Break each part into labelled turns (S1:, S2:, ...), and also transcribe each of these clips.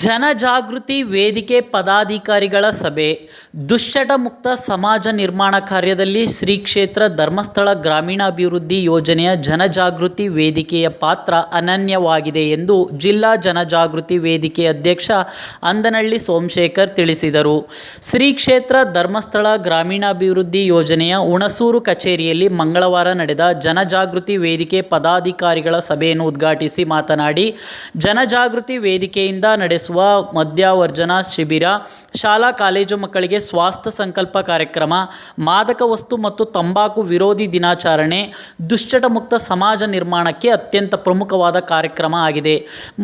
S1: ಜನಜಾಗೃತಿ ವೇದಿಕೆ ಪದಾಧಿಕಾರಿಗಳ ಸಭೆ. ದುಶ್ಚಟ ಮುಕ್ತ ಸಮಾಜ ನಿರ್ಮಾಣ ಕಾರ್ಯದಲ್ಲಿ ಶ್ರೀ ಕ್ಷೇತ್ರ ಧರ್ಮಸ್ಥಳ ಗ್ರಾಮೀಣಾಭಿವೃದ್ಧಿ ಯೋಜನೆಯ ಜನಜಾಗೃತಿ ವೇದಿಕೆಯ ಪಾತ್ರ ಅನನ್ಯವಾಗಿದೆ ಎಂದು ಜಿಲ್ಲಾ ಜನಜಾಗೃತಿ ವೇದಿಕೆ ಅಧ್ಯಕ್ಷ ಅಂದನಹಳ್ಳಿ ಸೋಮಶೇಖರ್ ತಿಳಿಸಿದರು. ಶ್ರೀ ಕ್ಷೇತ್ರ ಧರ್ಮಸ್ಥಳ ಗ್ರಾಮೀಣಾಭಿವೃದ್ಧಿ ಯೋಜನೆಯ ಹುಣಸೂರು ಕಚೇರಿಯಲ್ಲಿ ಮಂಗಳವಾರ ನಡೆದ ಜನಜಾಗೃತಿ ವೇದಿಕೆ ಪದಾಧಿಕಾರಿಗಳ ಸಭೆಯನ್ನು ಉದ್ಘಾಟಿಸಿ ಮಾತನಾಡಿ, ಜನಜಾಗೃತಿ ವೇದಿಕೆಯಿಂದ ನಡೆಸುವ ಮದ್ಯಾವರ್ಜನ ಶಿಬಿರ, ಶಾಲಾ ಕಾಲೇಜು ಮಕ್ಕಳಿಗೆ ಸ್ವಾಸ್ಥ್ಯ ಸಂಕಲ್ಪ ಕಾರ್ಯಕ್ರಮ, ಮಾದಕ ವಸ್ತು ಮತ್ತು ತಂಬಾಕು ವಿರೋಧಿ ದಿನಾಚರಣೆ, ದುಶ್ಚಟ ಮುಕ್ತ ಸಮಾಜ ನಿರ್ಮಾಣಕ್ಕೆ ಅತ್ಯಂತ ಪ್ರಮುಖವಾದ ಕಾರ್ಯಕ್ರಮ ಆಗಿದೆ.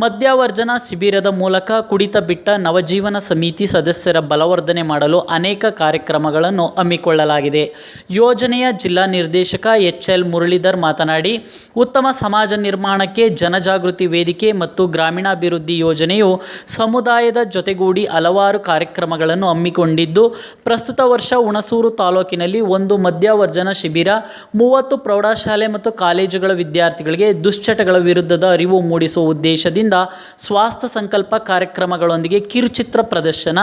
S1: ಮದ್ಯಾವರ್ಜನ ಶಿಬಿರದ ಮೂಲಕ ಕುಡಿತ ಬಿಟ್ಟ ನವಜೀವನ ಸಮಿತಿ ಸದಸ್ಯರ ಬಲವರ್ಧನೆ ಮಾಡಲು ಅನೇಕ ಕಾರ್ಯಕ್ರಮಗಳನ್ನು ಹಮ್ಮಿಕೊಳ್ಳಲಾಗಿದೆ. ಯೋಜನೆಯ ಜಿಲ್ಲಾ ನಿರ್ದೇಶಕ ಎಚ್ ಎಲ್ ಮುರಳೀಧರ್ ಮಾತನಾಡಿ, ಉತ್ತಮ ಸಮಾಜ ನಿರ್ಮಾಣಕ್ಕೆ ಜನಜಾಗೃತಿ ವೇದಿಕೆ ಮತ್ತು ಗ್ರಾಮೀಣಾಭಿವೃದ್ಧಿ ಯೋಜನೆಯು ಸಮುದಾಯದ ಜೊತೆಗೂಡಿ ಹಲವಾರು ಕಾರ್ಯಕ್ರಮಗಳನ್ನು ಹಮ್ಮಿಕೊಂಡಿದ್ದು, ಪ್ರಸ್ತುತ ವರ್ಷ ಹುಣಸೂರು ತಾಲೂಕಿನಲ್ಲಿ ಒಂದು ಮದ್ಯವರ್ಜನ ಶಿಬಿರ, ಮೂವತ್ತು ಪ್ರೌಢಶಾಲೆ ಮತ್ತು ಕಾಲೇಜುಗಳ ವಿದ್ಯಾರ್ಥಿಗಳಿಗೆ ದುಶ್ಚಟಗಳ ವಿರುದ್ಧದ ಅರಿವು ಮೂಡಿಸುವ ಉದ್ದೇಶದಿಂದ ಸ್ವಾಸ್ಥ್ಯ ಸಂಕಲ್ಪ ಕಾರ್ಯಕ್ರಮಗಳೊಂದಿಗೆ ಕಿರುಚಿತ್ರ ಪ್ರದರ್ಶನ,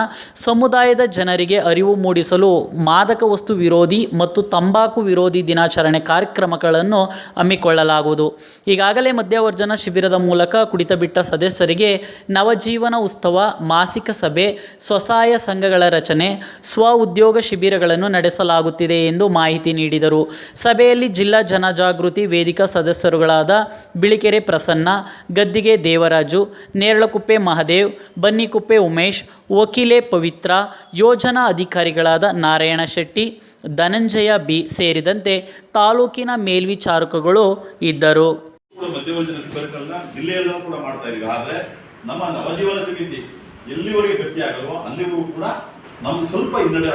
S1: ಸಮುದಾಯದ ಜನರಿಗೆ ಅರಿವು ಮೂಡಿಸಲು ಮಾದಕ ವಸ್ತು ವಿರೋಧಿ ಮತ್ತು ತಂಬಾಕು ವಿರೋಧಿ ದಿನಾಚರಣೆ ಕಾರ್ಯಕ್ರಮಗಳನ್ನು ಹಮ್ಮಿಕೊಳ್ಳಲಾಗುವುದು. ಈಗಾಗಲೇ ಮದ್ಯವರ್ಜನ ಶಿಬಿರದ ಮೂಲಕ ಕುಡಿತ ಬಿಟ್ಟ ಸದಸ್ಯರಿಗೆ ನವಜೀವನ ಉತ್ಸವ, ಮಾಸಿಕ ಸಭೆ, ಸ್ವಸಹಾಯ ಸಂಘಗಳ ರಚನೆ, ಸ್ವ ಉದ್ಯೋಗ ಶಿಬಿರಗಳನ್ನು ನಡೆಸಲಾಗುತ್ತಿದೆ ಎಂದು ಮಾಹಿತಿ ನೀಡಿದರು. ಸಭೆಯಲ್ಲಿ ಜಿಲ್ಲಾ ಜನಜಾಗೃತಿ ವೇದಿಕಾ ಸದಸ್ಯರುಗಳಾದ ಬಿಳಿಕೆರೆ ಪ್ರಸನ್ನ, ಗದ್ದಿಗೆ ದೇವರಾಜು, ನೇರಳಕುಪ್ಪೆ ಮಹದೇವ್, ಬನ್ನಿಕುಪ್ಪೆ ಉಮೇಶ್, ವಕೀಲೆ ಪವಿತ್ರ, ಯೋಜನಾ ಅಧಿಕಾರಿಗಳಾದ ನಾರಾಯಣ ಶೆಟ್ಟಿ, ಧನಂಜಯ ಬಿ ಸೇರಿದಂತೆ ತಾಲೂಕಿನ ಮೇಲ್ವಿಚಾರಕಗಳು ಇದ್ದರು.
S2: ಶಿಬಿರಗಳನ್ನ ಜಿಲ್ಲೆಯಲ್ಲೂ ಕೂಡ ಮಾಡ್ತಾ ಇದೀವಿ ಆದ್ರೆ ನಮ್ಮ ನವಜೀವನ ಸಮಿತಿ ಎಲ್ಲಿವರೆಗೆ ಗಟ್ಟಿಯಾಗಲ್ವೋ ಅಲ್ಲಿವರೆಗೂ ಕೂಡ ನಮ್ಗೆ ಸ್ವಲ್ಪ ಹಿನ್ನಡೆ